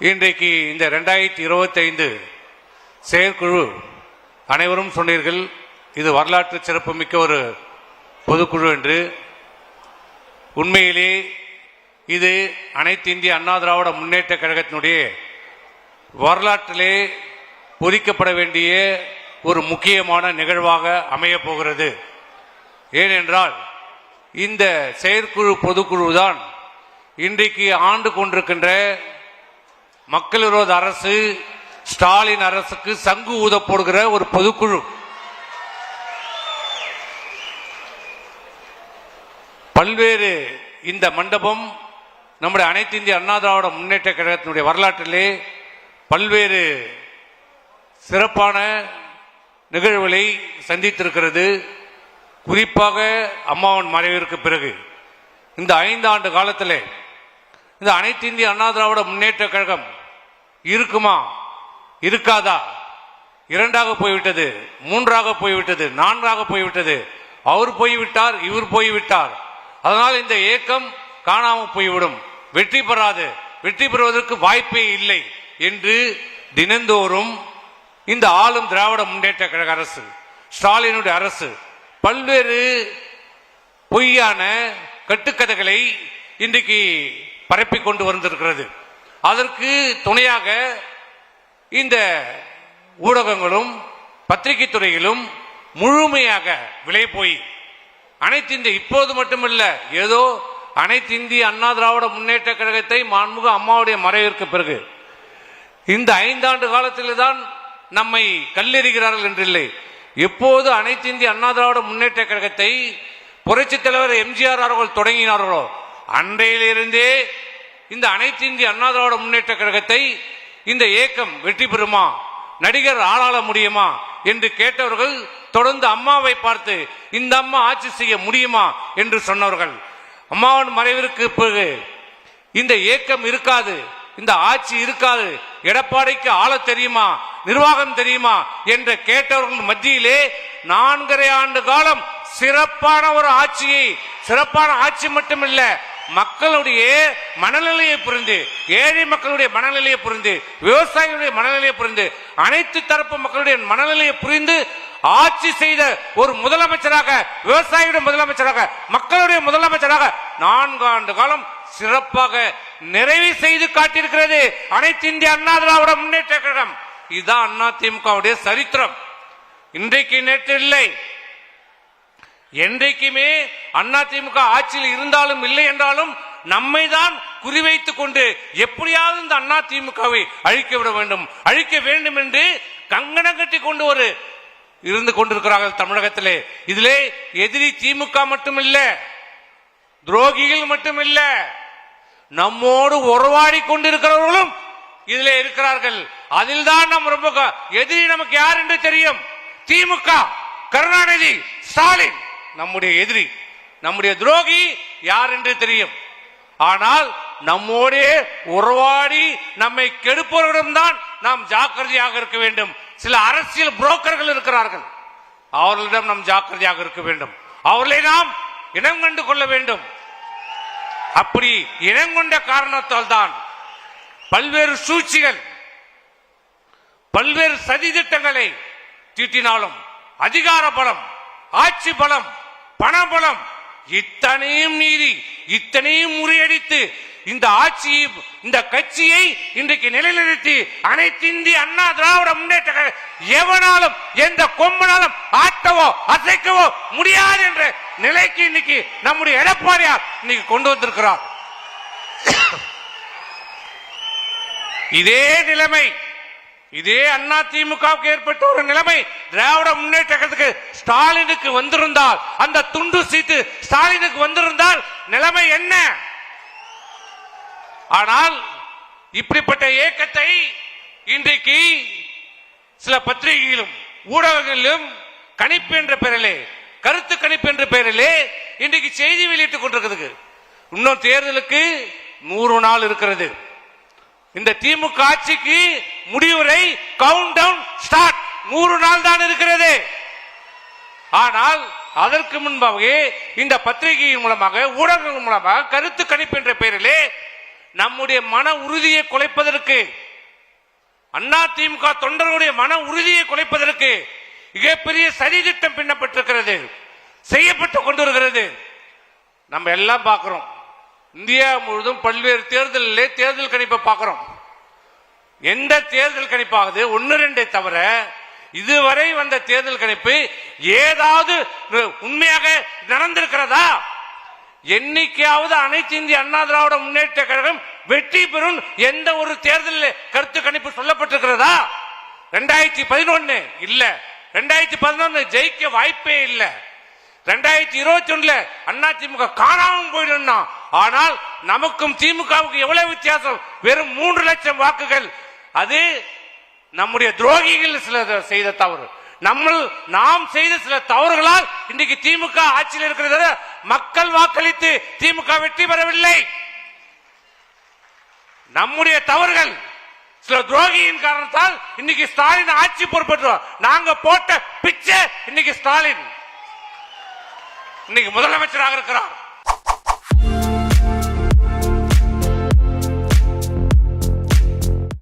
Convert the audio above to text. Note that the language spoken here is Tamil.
இன்றைக்கு இந்த ரெண்டாயிரத்தி இருபத்தைந்து செயற்குழு அனைவரும் சொன்னீர்கள் இது வரலாற்று சிறப்புமிக்க ஒரு பொதுக்குழு என்று. உண்மையிலே இது அனைத்து இந்திய அண்ணா திராவிட முன்னேற்ற கழகத்தினுடைய வரலாற்றிலே பொறிக்கப்பட வேண்டிய ஒரு முக்கியமான நிகழ்வாக அமையப் போகிறது. ஏனென்றால் இந்த செயற்குழு பொதுக்குழு தான் இன்றைக்கு ஆண்டு கொண்டிருக்கின்ற மக்கள் விரோத அரசு ஸ்டாலின் அரசுக்கு சங்கு ஊத போடுகிற ஒரு பொதுக்குழு. பல்வேறு இந்த மண்டபம் நம்முடைய அனைத்து இந்திய அண்ணா திராவிட முன்னேற்ற கழகத்தினுடைய வரலாற்றிலே பல்வேறு சிறப்பான நிகழ்வுகளை சந்தித்திருக்கிறது. குறிப்பாக அம்மாவின் மறைவிற்கு பிறகு. இந்த ஐந்தாண்டு காலத்தில் இந்த அனைத்து இந்திய அண்ணா திராவிட முன்னேற்ற கழகம் இருக்குமா? இருக்காதா? இரண்டாக போய்விட்டது மூன்றாக போய்விட்டது நான்காக போய்விட்டது. அவர் போய்விட்டார் இவர் போய்விட்டார். அதனால் இந்த ஏக்கம் காணாமல் போய்விடும். வெற்றி பெறாது. வெற்றி பெறுவதற்கு வாய்ப்பே இல்லை என்று தினந்தோறும் இந்த ஆளும் திராவிட முன்னேற்ற கழக அரசு ஸ்டாலினுடைய அரசு பல்வேறு பொய்யான கட்டுக்கதைகளை இன்றைக்கு பரப்பி கொண்டு வந்திருக்கிறது. அதற்கு துணையாக இந்த ஊடகங்களும் பத்திரிகை துறையிலும் முழுமையாக விலை போய் அனைத்து இந்திய இப்போது மட்டுமல்ல ஏதோ அனைத்து இந்திய அண்ணா திராவிட முன்னேற்ற கழகத்தை மாண்புக அம்மாவுடைய மறைவிற்கு பிறகு இந்த ஐந்தாண்டு காலத்தில் தான் நம்மை கல்லெறிகிறார்கள் என்றில்லை. எப்போது அனைத்து இந்திய அண்ணா திராவிட முன்னேற்ற கழகத்தை புரட்சித் தலைவர் எம்ஜிஆர் அவர்கள் தொடங்கினார்களோ அன்றையிலிருந்தே இந்த அனைத்து இந்திய அண்ணா திராவிட முன்னேற்ற கழகத்தை இந்த இயக்கம் வெற்றி பெறுமா? நடிகர் ஆளாள முடியுமா? என்று கேட்டவர்கள் தொடர்ந்து அம்மாவை பார்த்து இந்த அம்மா ஆட்சி செய்ய முடியுமா? என்று சொன்னவர்கள். அம்மாவின் மறைவிற்கு பிறகு இந்த இயக்கம் இருக்காது இந்த ஆட்சி இருக்காது எடப்பாடிக்கு ஆள தெரியுமா? நிர்வாகம் தெரியுமா? என்று கேட்டவர்கள் மத்தியிலே நான்கரை ஆண்டு காலம் சிறப்பான ஒரு ஆட்சியை சிறப்பான ஆட்சி மட்டுமில்லை மக்களுடைய மனநிலையை புரிந்து ஏழை மக்களுடைய மனநிலையை புரிந்து விவசாயிகளுடைய மனநிலையை புரிந்து அனைத்து தரப்பு மக்களுடைய மனநிலையை புரிந்து ஆட்சி செய்த ஒரு முதலமைச்சராக விவசாயியுடைய முதலமைச்சராக மக்களுடைய முதலமைச்சராக நான்கு ஆண்டு காலம் சிறப்பாக நிறைவு செய்து காட்டியிருக்கிறது அனைத்து இந்திய அண்ணா திராவிட முன்னேற்ற கழகம். இதுதான் அண்ணா சரித்திரம். இன்றைக்கு நேற்று இல்லை. என்றைக்குமே அதிமுக ஆட்சியில் இருந்தாலும் இல்லை என்றாலும் நம்மை தான் குறிவைத்துக் கொண்டு எப்படியாவது இந்த அண்ணா திமுகவை அழிக்க விட வேண்டும். அழிக்க வேண்டும் என்று கங்கணம் கட்டி கொண்டு ஒரு இருந்து கொண்டிருக்கிறார்கள் தமிழகத்திலே. இதிலே எதிரி திமுக மட்டுமில்ல துரோகிகள் மட்டுமில்ல நம்மோடு உறவாடி கொண்டிருக்கிறவர்களும் இதிலே இருக்கிறார்கள். அதில் தான் நம் ரொம்ப எதிரி நமக்கு யார் என்று தெரியும்? திமுக கருணாநிதி ஸ்டாலின். நம்முடைய எதிரி நம்முடைய துரோகி யார் என்று தெரியும். ஆனால் நம்மோடே உறவாடி நம்மை கெடுப்பவரிடம்தான் நாம் ஜாக்கிரதையாக இருக்க வேண்டும். சில அரசியல் புரோக்கர்கள் இருக்கிறார்கள். அவர்களிடம் நாம் ஜாக்கிரதையாக இருக்க வேண்டும். அவர்களை நாம் இனம் கண்டு கொள்ள வேண்டும். அப்படி இனங்கொண்ட காரணத்தால் தான் பல்வேறு சூழ்ச்சிகள் பல்வேறு சதி திட்டங்களை தீட்டினாலும் அதிகார பலம் ஆட்சி பலம் பணபலம் இத்தனையும் மீறி இத்தனையும் முறியடித்து இந்த ஆட்சியை இந்த கட்சியை இன்றைக்கு நிலைநிறுத்தி அனைத்திந்திய அண்ணா திராவிட முன்னேற்ற எவனாலும் எந்த கொம்பனாலும் ஆட்டவோ அசைக்கவோ முடியாது என்ற நிலைக்கு இன்னைக்கு நம்முடைய எடப்பாடியார் இன்னைக்கு கொண்டு வந்திருக்கிறார். இதே நிலைமை இதே அண்ணா திமுகவுக்கு ஏற்பட்ட ஒரு நிலைமை திராவிட முன்னேற்றத்துக்கு ஸ்டாலினுக்கு வந்திருந்தால் அந்த துண்டு சீட்டு ஸ்டாலினுக்கு வந்திருந்தால் நிலைமை என்ன? ஆனால் இப்படிப்பட்ட இயக்கத்தை இன்றைக்கு சில பத்திரிகைகளிலும் ஊடகங்களிலும் கணிப்பு என்ற பெயரிலே கருத்து கணிப்பு என்ற பெயரிலே இன்றைக்கு செய்தி வெளியிட்டுக் கொண்டிருக்கிறது. இன்னும் தேர்தலுக்கு நூறு நாள் இருக்கிறது. இந்த திமுக ஆட்சிக்கு முடிவுரை கவுண்ட் டவுன் ஸ்டார்ட் நூறு நாள் தான் இருக்கிறது. ஆனால் அதற்கு முன்பாகவே இந்த பத்திரிகையின் மூலமாக ஊடகங்கள் மூலமாக கருத்து கணிப்பு என்ற பெயரிலே நம்முடைய மன உறுதியை குலைப்பதற்கு அண்ணா திமுக தொண்டர்களுடைய மன உறுதியை குலைப்பதற்கு மிகப்பெரிய சரி திட்டம் பின்னப்பட்டிருக்கிறது செய்யப்பட்டு கொண்டிருக்கிறது. நம்ம எல்லாம் பார்க்கிறோம். இந்தியா முழுவதும் பல்வேறு தேர்தலிலே தேர்தல் கணிப்பை பார்க்கிறோம். எந்த தேர்தல் கணிப்பாகுது? ஒன்னு ரெண்டை தவிர இதுவரை வந்த தேர்தல் கணிப்பு ஏதாவது உண்மையாக நடந்திருக்கிறதா? என்னைக்காவது அனைத்து இந்திய அண்ணா திராவிட முன்னேற்ற கழகம் வெற்றி பெறும் எந்த ஒரு தேர்தலில் கருத்து கணிப்பு சொல்லப்பட்டிருக்கிறதா? ரெண்டாயிரத்தி பதினொன்னு இல்ல. ரெண்டாயிரத்தி பதினொன்னு ஜெயிக்க வாய்ப்பே இல்லை. ரெண்டாயிரத்தி இருபத்தி ஒண்ணுல அண்ணா திமுக காணாமல் போயிடும்னா ஆனால் நமக்கும் திமுகவுக்கு எவ்வளவு வித்தியாசம்? வெறும் மூன்று லட்சம் வாக்குகள். அது நம்முடைய துரோகிகள் சில செய்த தவறு. நம்ம நாம் செய்த சில தவறுகளால் இன்றைக்கு திமுக ஆட்சியில் இருக்கிறது மக்கள் வாக்களித்து திமுக வெற்றி பெறவில்லை. நம்முடைய தவறுகள் சில துரோகியின் காரணத்தால் இன்னைக்கு ஸ்டாலின் ஆட்சி பொறுப்பேற்றோம் நாங்க போட்ட பிச்சை இன்னைக்கு ஸ்டாலின். இன்னைக்கு முதலமைச்சராக இருக்கிறார்.